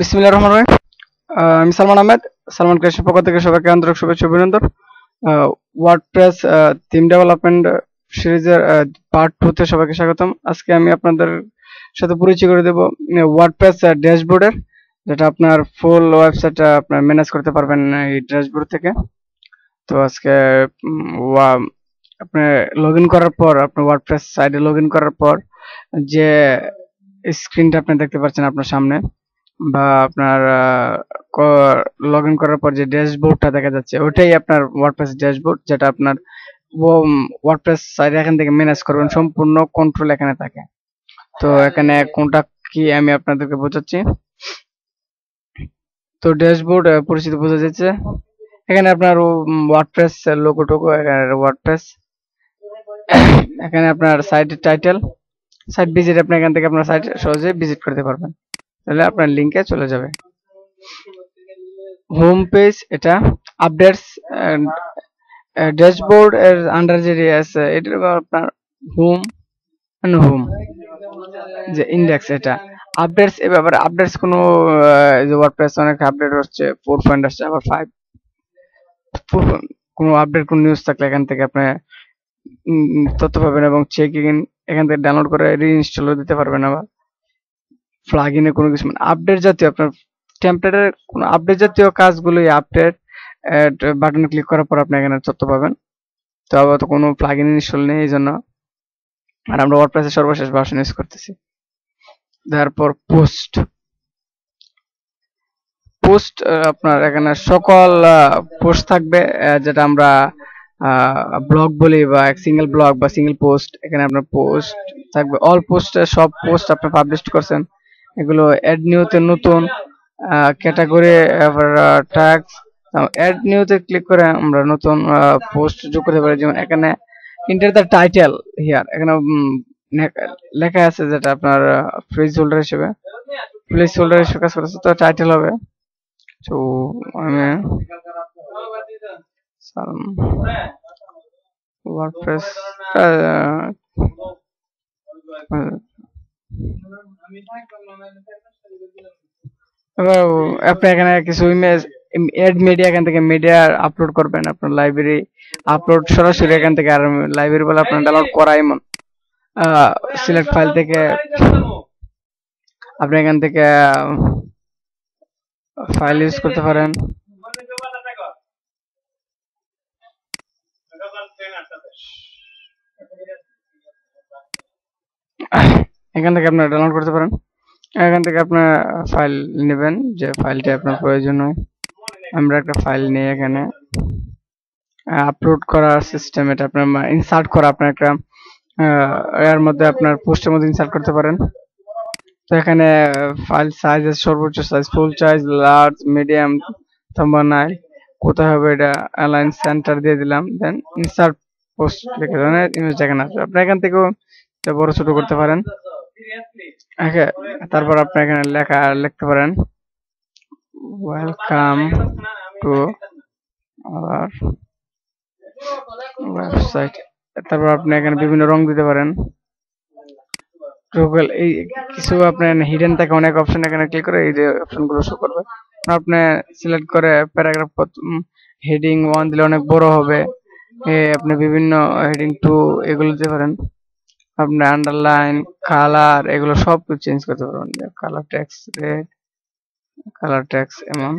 বিসমিল্লাহ রহমান রহিম। আমি সালমান আহমেদ, সালমান ক্রেশের পক্ষ থেকে সবাইকে আন্তরিক শুভেচ্ছা অভিনন্দন। ওয়ার্ডপ্রেস থিম ডেভেলপমেন্ট সিরিজের পার্ট টু তে সবাইকে স্বাগতম। আজকে আমি আপনাদের সাথে পরিচয় করে দেব ওয়ার্ডপ্রেস ড্যাশবোর্ডের যেটা আপনার ফুল ওয়েবসাইট আপনার ম্যানেজ করতে পারবেন এই ড্যাশবোর্ড থেকে। তো আজকে আপনি লগ করার পর আপনার ওয়ার্ডপ্রেস সাইটে লগ করার পর, যে স্ক্রিনটা আপনি দেখতে পাচ্ছেন আপনার সামনে বা আপনার লগ ইন করার পর যে ড্যাশবোর্ডটা দেখা যাচ্ছে ওটাই আপনার ওয়ার্ডপ্রেস ড্যাশবোর্ড, যেটা আপনার ওয়ার্ডপ্রেস সাইট এখান থেকে ম্যানেজ করবেন, সম্পূর্ণ কন্ট্রোল এখানে থাকে। তো এখানে কোনটা কি আমি আপনাদেরকে বোঝাচ্ছি। তো ড্যাশবোর্ড পরিচিত বোঝা যাচ্ছে। এখানে আপনার ওয়ার্ডপ্রেস লোগো টোগো এখানে ওয়ার্ডপ্রেস এখানে আপনার সাইটের টাইটেল সাইট ভিজিট আপনি এখান থেকে আপনার সাইট সহজে ভিজিট করতে পারবেন। তাহলে আপনার লিংকে চলে যাবে। হোম পেজ এটা আপডেটস ড্যাশবোর্ড এর আন্ডার যে আছে এটা আপনার হোম হোম যে ইন্ডেক্স এটা। আপডেটস এ ব্যাপারে আপডেটস কোনো যে ওয়ার্ডপ্রেস অনেক আপডেট হচ্ছে ফোর পয়েন্ট আসছে, আবার ফাইভ কোনো আপডেট কোনো নিউজ থাকলে এখান থেকে আপনি তথ্য পাবেন এবং চেক ইন এখান থেকে ডাউনলোড করে রিইনস্টলও দিতে পারবেন আবার। প্লাগ ইনে কোনো কিছু মানে আপডেট জাতীয় আপনার টেমপ্লেটের কোনো আপডেট জাতীয় কাজগুলো এই আপডেট বাটনে ক্লিক করার পর আপনি এখানে তথ্য পাবেন। তো আবার তো কোনো প্লাগ ইন ইনস্টল নেই, এই জন্য। আর আমরা ওয়ার্ডপ্রেসের সর্বশেষ ভার্সন ইউজ করতেছি। তারপর পোস্ট পোস্ট আপনার এখানে সকল পোস্ট থাকবে যেটা আমরা ব্লগ বলি বা এক সিঙ্গেল ব্লগ বা সিঙ্গেল পোস্ট এখানে আপনার পোস্ট থাকবে। অল পোস্ট সব পোস্ট আপনি পাবলিশ করছেন। এগুলো অ্যাড নিউতে নতুন ক্যাটাগরি ট্যাক্স অ্যাড নিউতে ক্লিক করে আমরা নতুন পোস্ট যোগ করতে পারি। যেমন এখানে ইন্টার দ্য টাইটেল হিয়ার এখানে লেখা আছে যেটা আপনার প্লেস হোল্ডার হিসেবে। প্লেস হোল্ডার হিসেবে কাজ করতেছে, তো টাইটেল হবে। তো আমি ওয়ার্ডপ্রেস আপনি এখানে কিছু ইমেজ এড মিডিয়া এখান থেকে মিডিয়া আপলোড করবেন, আপনার লাইব্রেরি আপলোড সরাসরি এখান থেকে, আর লাইব্রেরি বলে আপনার ডাউনলোড করা এমন সিলেক্ট ফাইল থেকে আপনি এখান থেকে ফাইল ইউজ করতে পারেন। এখান থেকে আপনার ডাউনলোড করতে পারেন। এখান থেকে আপনার ফাইল নেবেন, যে ফাইলটা আপনার প্রয়োজন হয়। আমরা একটা ফাইল নিয়ে এখানে। আপলোড করার সিস্টেম এটা আপনার ইনসার্ট করা আপনার একটা এর মধ্যে আপনার পোস্টের মধ্যে ইনসার্ট করতে পারেন। তো এখানে ফাইল সাইজ সর্বোচ্চ size full size large medium নাই কোথায় হবে এটা অ্যালাইন সেন্টার দিয়ে দিলাম। দেন ইনসার্ট পোস্ট লিখে দেন ইমেজ এখানে আসবে আপনি এখান থেকেও বড় ছোট করতে পারেন। তারপর আপনি এখানে লেখা লিখতে পারেন। ওয়েলকাম টু আওয়ার ওয়েবসাইট তারপর আপনি এখানে বিভিন্ন রং দিতে পারেন। গুগল এই কিছু আপনার হিডেন থাকে অনেক অপশন এখানে ক্লিক করে এই যে অপশনগুলো শো করবে। আপনি সিলেক্ট করে প্যারাগ্রাফ হেডিং ওয়ান দিলে অনেক বড় হবে। আপনি বিভিন্ন হেডিং টু এগুলো দিতে পারেন। আপনি আন্ডারলাইন কালার এগুলো সব কিছু চেঞ্জ করতে পারবেন। কালার ট্যাক্স কালার ট্যাক্স এমন।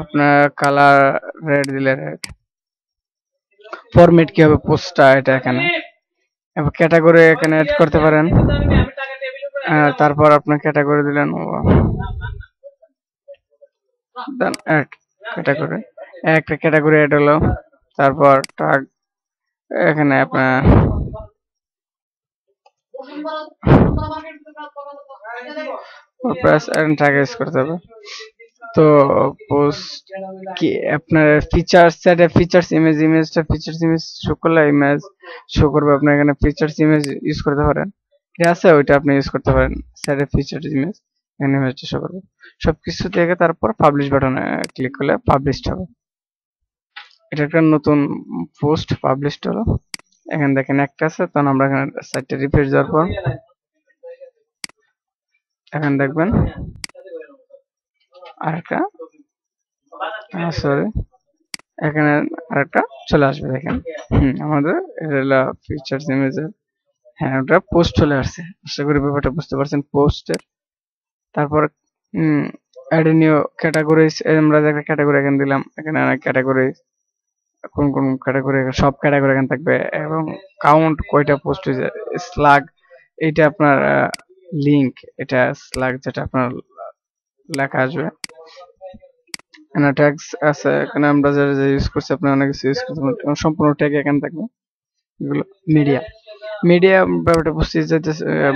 আপনার কালার রেড দিলে রেড ফরম্যাট কি হবে পোস্টটা এটা এখানে? এবার ক্যাটাগরি এখানে অ্যাড করতে পারেন। তারপর আপনার ক্যাটাগরি দিলেন, ও দেন অ্যাড ক্যাটাগরি একটা ক্যাটাগরি অ্যাড হলো। তারপর টাগ এখানে আপনার প্রেস এন্ড ট্যাগ করতে হবে। তো পোস্ট কি আপনার ফিচার্স সেটে ফিচার্স ইমেজ ইমেজটা ফিচার্স ইমেজ শো করলে ইমেজ শো করবে। আপনি এখানে ফিচার্স ইমেজ ইউজ করতে পারেন। ঠিক আছে ওইটা আপনি ইউজ করতে পারেন। সেটে ফিচার্স ইমেজ এখানে ইমেজটা শো করবে। সবকিছু থেকে তারপর পাবলিশ বাটনে ক্লিক করলে পাবলিশড হবে। এটা একটা নতুন পোস্ট পাবলিশড হলো। এখানে দেখেন একটা আছে তখন আমরা এখানে সাইটটা রিফ্রেশ দেওয়ার পর এখন দেখবেন আরেকটা সরি এখানে আরেকটা চলে আসবে, দেখেন। হুম, আমাদের এটা ফিচার্স ইমেজের হ্যাঁ ওটা পোস্ট চলে আসছে। আশা করি ব্যাপারটা বুঝতে পারছেন পোস্টের তারপর অ্যাড নিউ ক্যাটাগরিজ আমরা একটা ক্যাটাগরি এখানে দিলাম, এখানে অনেক ক্যাটাগরি কোন কোন ক্যাটাগরি সব ক্যাটাগরি এখানে থাকবে এবং কাউন্ট কয়টা পোস্ট স্লাগ এটা আপনার লিংক এটা স্লাগ যেটা আপনার লেখা আসবে। এখানে ট্যাগস আছে, এখানে আমরা যারা যে ইউজ করছি আপনি অনেক কিছু ইউজ করতে সম্পূর্ণ ট্যাগ এখানে থাকবে। এগুলো মিডিয়া মিডিয়া ব্যাপারটা বুঝতে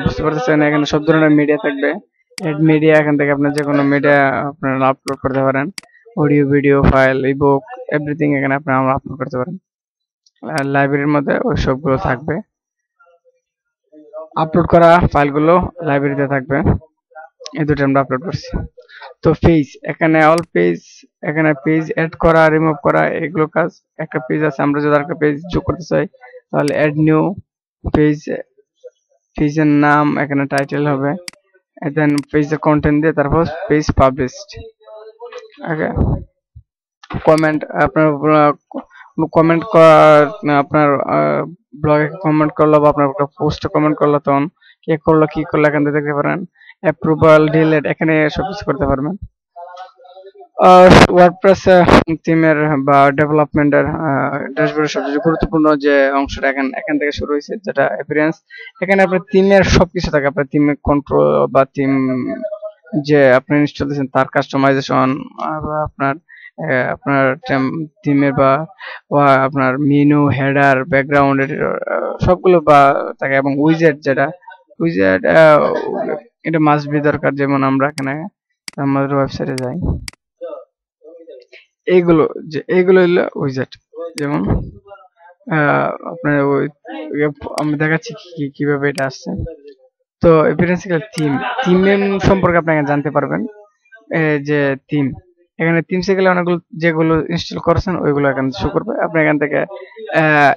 বুঝতে পারতেছেন, এখানে সব ধরনের মিডিয়া থাকবে। মিডিয়া এখান থেকে আপনি যে কোনো মিডিয়া আপনারা আপলোড করতে পারেন। Audio video file ebook everything এখানে আপনি আপলোড করতে পারেন। লাইব্রেরির মধ্যে ওই সবগুলো থাকবে। আপলোড করা ফাইলগুলো লাইব্রেরিতে থাকবে। এই দুটো আমরা আপলোড করছি। তো পেজ এখানে অল পেজ এখানে পেজ অ্যাড করা রিমুভ করা, এগুলো কাজ। একটা পেজ আছে, আমরা যদি আরেকটা পেজ যোগ করতে চাই, তাহলে অ্যাড নিউ পেজ পেজের নাম এখানে টাইটেল হবে। দেন পেজের কন্টেন্ট দিয়ে তারপর পেজ পাবলিশড ওকে কমেন্ট আপনার কমেন্ট আপনার ব্লগে কমেন্ট করল বা আপনার পোস্টে কমেন্ট করল তখন কে করল, কি করল, এখান থেকে দেখতে পারেন। অ্যাপ্রুভাল ডিলেট এখানে সবকিছু করতে পারবেন। ওয়ার্ডপ্রেস থিমের বা ডেভেলপমেন্টের ড্যাশবোর্ডের সবচেয়ে গুরুত্বপূর্ণ যে অংশটা এখান এখান থেকে শুরু হয়েছে, যেটা অ্যাপিয়ারেন্স এখানে আপনার থিমের সবকিছু থাকে, আপনার থিমের কন্ট্রোল বা থিম যে আপনি ইনস্টল দিয়েছেন তার কাস্টমাইজেশন আপনার আপনার থিমের বা আপনার মেনু হেডার ব্যাকগ্রাউন্ড সবগুলো বা থাকে এবং উইজেট যেটা উইজেট এটা মাস্ট বি দরকার যেমন আমরা এখানে আমাদের ওয়েবসাইটে যাই। এইগুলো যে, এইগুলো হলো উইজেট যেমন আপনার আমি দেখাচ্ছি কীভাবে এটা আসছে। তো এপিডেন্সিক্যাল থিম থিম সম্পর্কে আপনি জানতে পারবেন। যে থিম এখানে থিম গেলে অনেকগুলো যেগুলো ইনস্টল করেছেন, ওইগুলো এখান থেকে শো করবে। আপনি এখান থেকে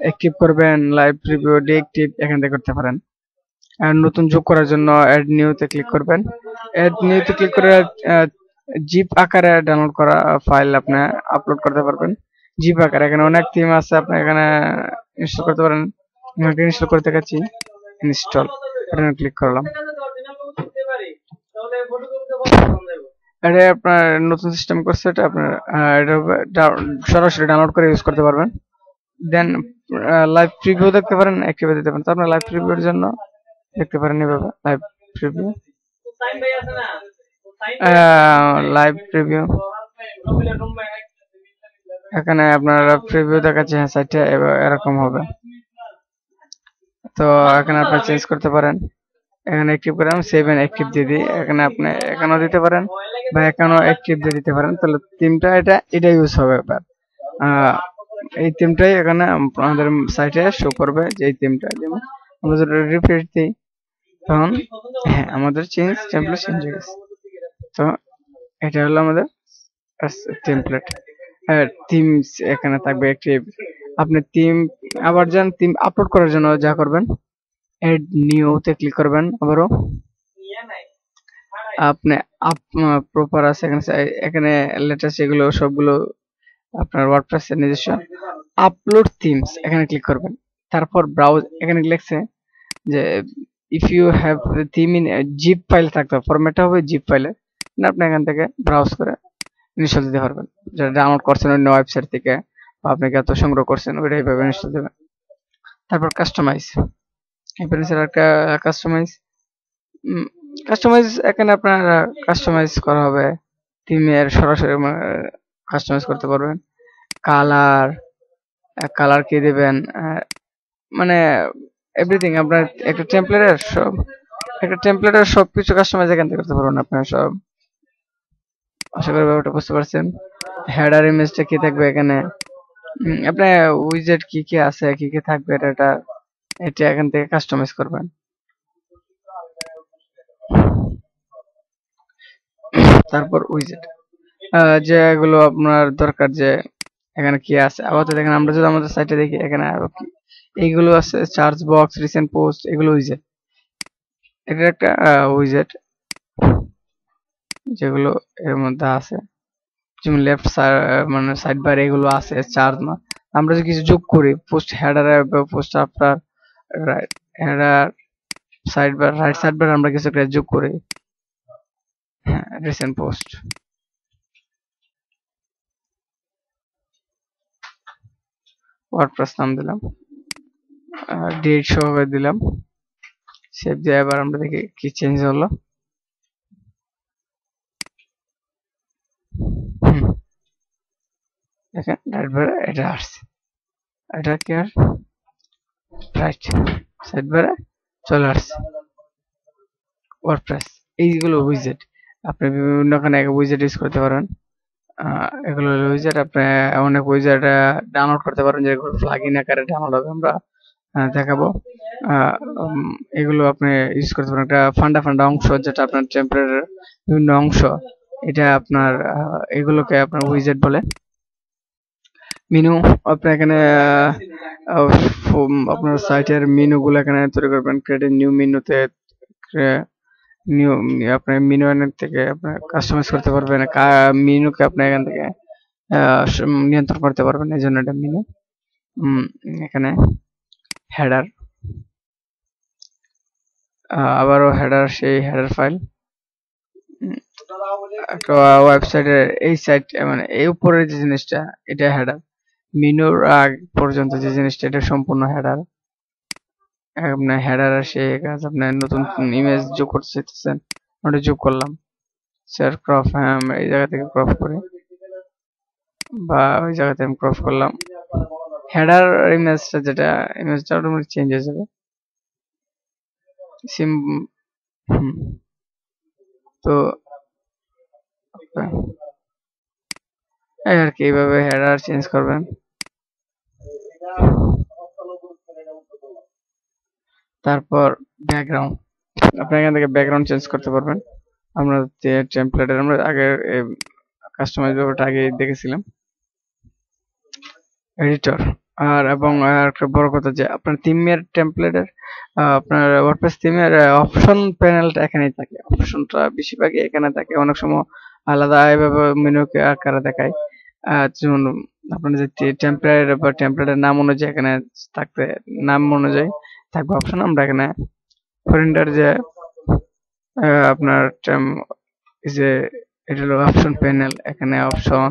অ্যাক্টিভ করবেন লাইভ প্রিভিউ ডিএক্টিভ এখান থেকে করতে পারেন। আর নতুন যোগ করার জন্য অ্যাড নিউতে ক্লিক করবেন। অ্যাড নিউতে ক্লিক করে জিপ আকারে ডাউনলোড করা ফাইল আপনি আপলোড করতে পারবেন। জিপ আকারে, এখানে অনেক থিম আছে, আপনি এখানে ইনস্টল করতে পারেন। ইনস্টল করতে গেছি ইনস্টল এখানে ক্লিক করলাম এটা আপনার নতুন সিস্টেম করছে এটা আপনার এটা সরাসরি ডাউনলোড করে ইউজ করতে পারবেন। দেন লাইভ প্রিভিউ দেখতে পারেন অ্যাক্টিভে দিতে পারেন। তো আপনার লাইভ প্রিভিউর জন্য দেখতে পারেন এভাবে লাইভ প্রিভিউ লাইভ প্রিভিউ এখানে আপনার প্রিভিউ দেখাচ্ছে হ্যাঁ সাইটে এরকম হবে। তো এখানে আপনি চেঞ্জ করতে পারেন। এখানে অ্যাক্টিভ করে আমি সেভ এন্ড অ্যাক্টিভ দিয়ে দিই। এখানে আপনি এখানেও দিতে পারেন বা এখানেও অ্যাক্টিভ দিয়ে দিতে পারেন। তাহলে তিনটা এটা এটা ইউজ হবে এবার এই থিমটাই এখানে আমাদের সাইটে শো করবে যে এই থিমটা যেমন আমরা যদি রিফ্রেশ দিই, তখন হ্যাঁ আমাদের চেঞ্জ টেমপ্লেট চেঞ্জ হয়ে গেছে। তো এটা হলো আমাদের টেমপ্লেট আর থিমস এখানে থাকবে একটি আপনি থিম আবার যান থিম আপলোড করার জন্য যা করবেন এড নিউতে ক্লিক করবেন আবারও। আপনি আপ প্রপার আছে, এখানে এখানে লেটেস্ট এগুলো সবগুলো আপনার ওয়ার্ডপ্রেসের নিজস্ব। আপলোড থিমস এখানে ক্লিক করবেন। তারপর ব্রাউজ এখানে লিখছে যে if you have theme in zip file থাকতে হবে ফরম্যাটটা হবে জিপ ফাইলে আপনি এখান থেকে ব্রাউজ করে ইনস্টল দিতে পারবেন। যেটা ডাউনলোড করছেন অন্য ওয়েবসাইট থেকে। আপনি যত সংগ্রহ করছেন, ওইটা এইভাবে ইনস্টল দেবেন তারপর কাস্টমাইজ এপারেন্সের একটা কাস্টমাইজ কাস্টমাইজ এখানে আপনার কাস্টমাইজ করা হবে। থিমের সরাসরি কাস্টমাইজ করতে পারবেন। কালার কালার কি দেবেন মানে এভরিথিং আপনার, একটা টেমপ্লেটের সব, একটা টেমপ্লেটের সব কিছু কাস্টমাইজ এখান থেকে করতে পারবেন আপনার সব। আশা করি ব্যাপারটা বুঝতে পারছেন। হেডার ইমেজটা কি থাকবে এখানে? আপনার উইজেট কি কি আছে? কি কি থাকবে? এটা এটা এখান থেকে কাস্টমাইজ করবেন। তারপর উইজেট যেগুলো আপনার দরকার যে এখানে কি আছে? আপাতত দেখেন আমরা যদি আমাদের সাইটে দেখি, এখানে এইগুলো আছে চার্জ বক্স রিসেন্ট পোস্ট এগুলো উইজেট এটা একটা উইজেট যেগুলো এর মধ্যে আছে। যেমন লেফট মানে সাইড বার এগুলো আছে চার্জ না আমরা যদি কিছু যোগ করি পোস্ট হেডার পোস্ট আপনার header sidebar right sidebar আমরা কিছু একটা যোগ করি। হ্যাঁ রিসেন্ট পোস্ট ওয়ার্ডপ্রেস নাম দিলাম। ডেট সহকারে দিলাম। সেভ দিয়ে এবার আমরা দেখি কি চেঞ্জ হলো। দেখেন রাইট বারে এটা আসছে। এটা কি আর? রাইট সাইড বারে চলে আসছে। ওয়ার্ডপ্রেস এইগুলো উইজেট আপনি বিভিন্ন ওখানে উইজেট ইউজ করতে পারেন। এগুলো উইজেট আপনি অনেক উইজেট ডাউনলোড করতে পারেন যেগুলো প্লাগইন আকারে ডাউনলোড হবে। আমরা দেখাবো। এগুলো আপনি ইউজ করতে পারেন। একটা ফান্ডা ফান্ডা অংশ, যেটা আপনার টেম্পারের বিভিন্ন অংশ। এটা আপনার এগুলোকে আপনার উইজেট বলে। মেনু, আপনি এখানে আপনার সাইটের মেনুগুলো এখানে তৈরি করবেন ক্রিয়েট নিউ মেনুতে নিউ আপনি মিনু মেনু থেকে আপনার কাস্টমাইজ করতে পারবেন মেনুকে আপনি এখান থেকে নিয়ন্ত্রণ করতে পারবেন, এই জন্য এটা মেনু এখানে হেডার আবারও হেডার সেই হেডার ফাইল একটা ওয়েবসাইটের এই সাইট মানে এই উপরের যে জিনিসটা, এটা হেডার মেনুর আগ পর্যন্ত যে জিনিসটা, এটা সম্পূর্ণ হেডার আপনার হেডার আসে কাজ আপনার নতুন ইমেজ যোগ করতে চাইতেছেন ওটা যোগ করলাম। স্যার ক্রপ হ্যাঁ এই জায়গা থেকে ক্রপ করি। বা ওই জায়গাতে আমি ক্রপ করলাম। হেডার ইমেজটা যেটা ইমেজটা অটোমেটিক চেঞ্জ হয়ে যাবে। সিম তো এই আর কি, এইভাবে হেডার চেঞ্জ করবেন। তারপর ব্যাকগ্রাউন্ড আপনি এখান থেকে ব্যাকগ্রাউন্ড চেঞ্জ করতে পারবেন। আমরা যে টেমপ্লেটের আমরা আগে কাস্টমাইজ ব্যাপারটা আগে দেখেছিলাম। এডিটর আর, এবং একটা বড় কথা যে, আপনার থিমের টেমপ্লেটের আপনার ওয়ার্ডপ্রেস থিমের অপশন প্যানেলটা এখানেই থাকে। অপশনটা বেশিরভাগই এখানে থাকে। অনেক সময় আলাদা এভাবে মেনুকে আকারে দেখায়। যেমন আপনার যে টেমপ্লেট বা টেমপ্লেটের নাম অনুযায়ী এখানে থাকবে নাম অনুযায়ী থাকবে অপশন আমরা এখানে ফরেন্ডার যে আপনার যে এটা হলো অপশন প্যানেল এখানে অপশন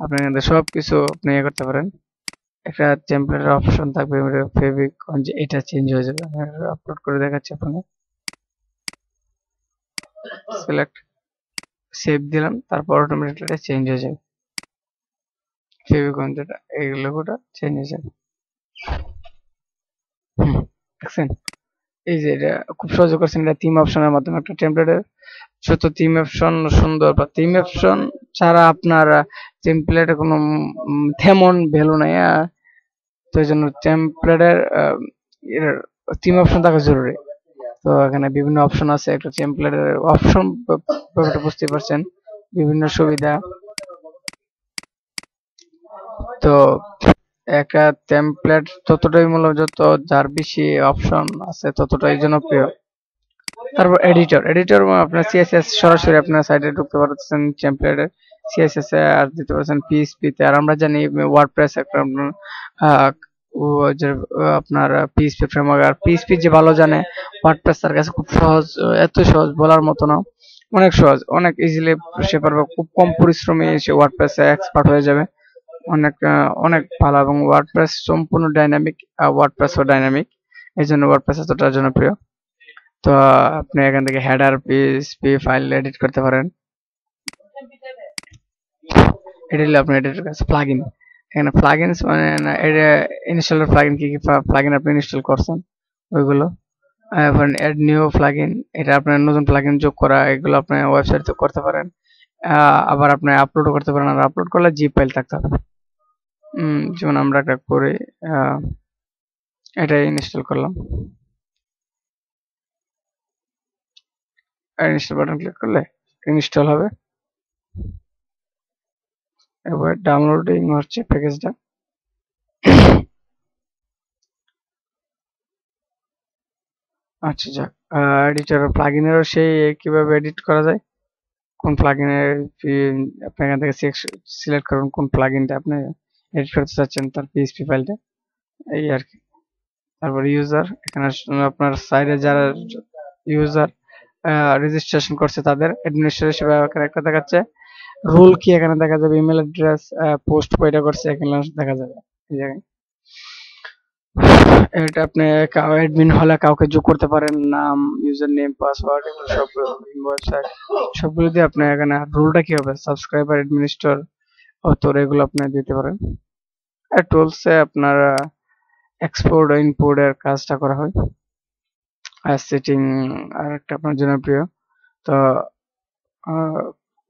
আপনি এখানে সব কিছু আপনি ইয়ে করতে পারেন। একটা টেমপ্লেটের অপশন থাকবে ফেব্রিক যে এটা চেঞ্জ হয়ে যাবে। আপলোড করে দেখাচ্ছি আপনাকে। সিলেক্ট সেভ দিলাম, তারপর অটোমেটিক এটা চেঞ্জ হয়ে যাবে। ফেভিকন যেটা এই লোগোটা চেঞ্জ হয়ে যাবে দেখছেন? এই যে এটা খুব সহজে করছেন। এটা থিম অপশনের মাধ্যমে একটা টেমপ্লেটের ছোট থিম অপশন সুন্দর বা থিম অপশন ছাড়া আপনার টেমপ্লেটে কোনো তেমন ভ্যালু নাই তো এই জন্য টেমপ্লেটের থিম অপশন থাকা জরুরি। তো এখানে বিভিন্ন অপশন আছে। একটা টেমপ্লেটের অপশন ব্যাপারটা বুঝতে পারছেন। বিভিন্ন সুবিধা। তো একটা টেমপ্লেট ততটাই মূল্য, যত যার বেশি অপশন আছে, ততটাই জনপ্রিয়। তারপর এডিটর এডিটর আপনার সিএসএস সরাসরি আপনার সাইটে ঢুকতে পারতেছেন টেমপ্লেটে সিএসএস এ আর দিতে পারছেন পিএইচপি তে। আর আমরা জানি ওয়ার্ডপ্রেস একটা আপনার পিএইচপি ফ্রেমওয়ার্ক আর পিএইচপি যে ভালো জানে ওয়ার্ডপ্রেস তার কাছে খুব সহজ, এত সহজ বলার মতো না। অনেক সহজ, অনেক ইজিলি সে পারবে, খুব কম পরিশ্রমে সে ওয়ার্ডপ্রেসে এক্সপার্ট হয়ে যাবে। অনেক অনেক ভালো এবং ওয়ার্ডপ্রেস সম্পূর্ণ ডাইনামিক ওয়ার্ডপ্রেসও ডাইনামিক এই জন্য ওয়ার্ডপ্রেস এতটা জনপ্রিয়। তো, আপনি এখান থেকে হেডার পিএসপি ফাইল এডিট করতে পারেন। এটা হলো আপনার এডিটর কাছে প্লাগইন এখানে প্লাগইনস মানে এটা ইনস্টলার প্লাগইন কি কি প্লাগইন আপনি ইনস্টল করছেন? ওইগুলো। এখন অ্যাড নিউ প্লাগইন এটা আপনার নতুন প্লাগইন যোগ করা, এগুলো আপনি ওয়েবসাইটে করতে পারেন। আবার আপনি আপলোডও করতে পারেন, আর আপলোড করলে জি ফাইল থাকতে হবে। যেমন আমরা একটা করে এটা ইনস্টল করলাম। ইনস্টল বাটন ক্লিক করলে ইনস্টল হবে। এবার ডাউনলোডিং হচ্ছে প্যাকেজটা আচ্ছা যাক এডিটর প্লাগইনেরও সেই কীভাবে এডিট করা যায়? কোন প্লাগইনে আপনি এখান থেকে সিলেক্ট করুন কোন প্লাগইনটা আপনি এডিট করতে চাচ্ছেন তার পিএইচপি ফাইলটা এই আর কি। তারপর ইউজার এখানে আপনার সাইডে যারা ইউজার রেজিস্ট্রেশন করছে তাদের অ্যাডমিনিস্ট্রেটর হিসেবে এখানে একটা দেখাচ্ছে। রোল কি এখানে দেখা যাবে? ইমেল অ্যাড্রেস পোস্ট কয়টা করছে, এখানে দেখা যাবে। এটা আপনি অ্যাডমিন হলে কাউকে যোগ করতে পারেন, নাম ইউজার নেম পাসওয়ার্ড এগুলো সব ওয়েবসাইট সবগুলো দিয়ে আপনি এখানে রুলটা কি হবে? সাবস্ক্রাইবার অ্যাডমিনিস্টর অথর এগুলো আপনি দিতে পারেন। আর টুলসে আপনার এক্সপোর্ট ইনপোর্ট এর কাজটা করা হয়। আর সেটিং আর একটা আপনার জনপ্রিয় তো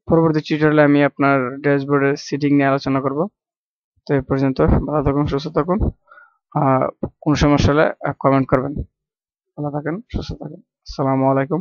পরবর্তী টিউটোরিয়ালে আমি আপনার ড্যাশবোর্ডের সেটিং নিয়ে আলোচনা করব। তো এই পর্যন্ত, ভালো থাকুন, সুস্থ থাকুন। কোন সমস্যা হলে কমেন্ট করবেন। ভালো থাকেন, সুস্থ থাকেন। আসসালামু আলাইকুম।